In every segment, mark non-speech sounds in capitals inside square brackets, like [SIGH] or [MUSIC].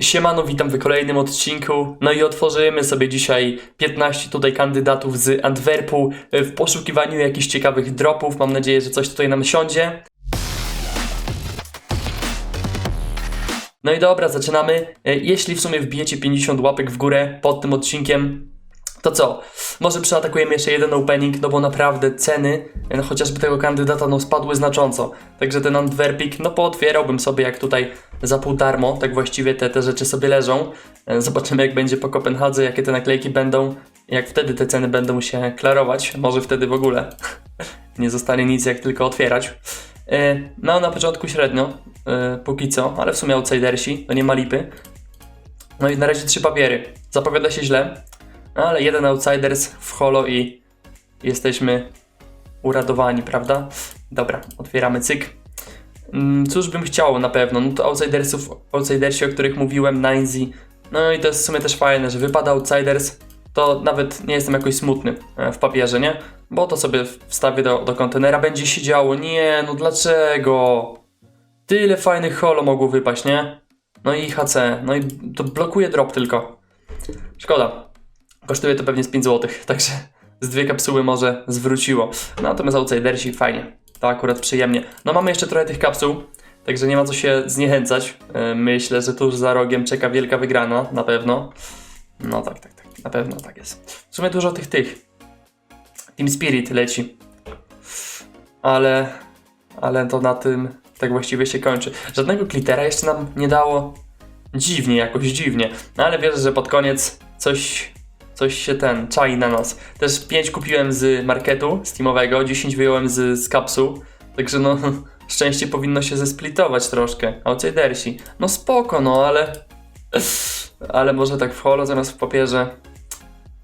Siemano, witam w kolejnym odcinku. No i otworzymy sobie dzisiaj 15 tutaj kandydatów z Antwerpu w poszukiwaniu jakichś ciekawych dropów. Mam nadzieję, że coś tutaj nam siądzie. No i dobra, zaczynamy. E, Jeśli w sumie wbijecie 50 łapek w górę pod tym odcinkiem, to co? Może przeatakujemy jeszcze jeden opening, no bo naprawdę ceny, e, no chociażby tego kandydata, no spadły znacząco. Także ten Antwerpik, no pootwierałbym sobie jak tutaj za pół darmo, tak właściwie te, te rzeczy sobie leżą. E, Zobaczymy jak będzie po Kopenhadze, jakie te naklejki będą, jak wtedy te ceny będą się klarować. Może wtedy w ogóle [LAUGHS] nie zostanie nic jak tylko otwierać. E, No na początku średnio, e, póki co, ale w sumie outsidersi, to nie ma lipy. No i na razie trzy papiery. Zapowiada się źle, no ale jeden outsiders w holo i jesteśmy uradowani, prawda? Dobra, otwieramy cyk. Mm, Cóż bym chciał na pewno? No to outsidersów, outsidersi, o których mówiłem, Ninzy. No i to jest w sumie też fajne, że wypada outsiders. To nawet nie jestem jakoś smutny e, w papierze, nie? Bo to sobie wstawię do, do kontenera, będzie się działo. Nie, no dlaczego? Tyle fajnych holo mogło wypaść, nie? No i HC, no i to blokuje drop tylko. Szkoda. Kosztuje to pewnie z 5 zł, [LAUGHS] także z dwie kapsuły może zwróciło. Natomiast outsidersi fajnie. To akurat przyjemnie. No mamy jeszcze trochę tych kapsuł, także nie ma co się zniechęcać. Yy, Myślę, że tuż za rogiem czeka wielka wygrana, na pewno. No tak, tak, tak, na pewno tak jest. W sumie dużo tych tych. Team Spirit leci. Ale, ale to na tym tak właściwie się kończy. Żadnego klitera jeszcze nam nie dało. Dziwnie, jakoś dziwnie. No ale wierzę, że pod koniec coś, coś się ten czai na nas. Też 5 kupiłem z marketu Steamowego, 10 wyjąłem z, z. Także no, [LAUGHS] szczęście powinno się zesplitować troszkę. Outsidersi. No spoko, no ale. [LAUGHS] Ale może tak w holo zamiast w papierze.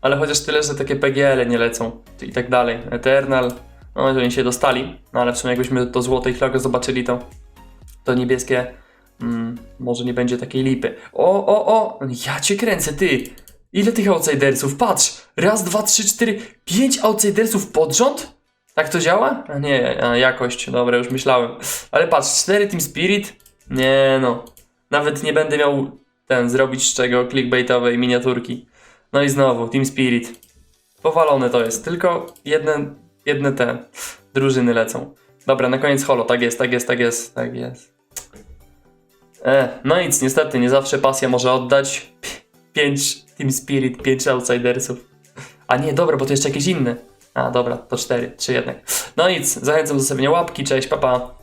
Ale chociaż tyle, że takie PGL nie lecą i tak dalej. Eternal. No, że oni się dostali. No ale w sumie jakbyśmy to złote ich logo zobaczyli, to to niebieskie mm, może nie będzie takiej lipy. O, o, o! Ja cię kręcę, ty! Ile tych outsidersów? Patrz! Raz, dwa, trzy, cztery, pięć outsidersów pod rząd? Tak to działa? A nie, a, jakość. Dobra, już myślałem. Ale patrz, cztery Team Spirit? Nie no. Nawet nie będę miał ten, zrobić z czego clickbaitowej miniaturki. No i znowu, Team Spirit. Powalone to jest. Tylko jedne, jedne te drużyny lecą. Dobra, na koniec holo. Tak jest, tak jest, tak jest, tak jest. E, no nic, niestety, nie zawsze pasja może oddać. 5 Team Spirit, 5 outsidersów. A nie, dobra, bo to jeszcze jakieś inne. A, dobra, to 4, 3 jednak. No nic, zachęcam do zostawienia łapki, cześć, papa. Pa.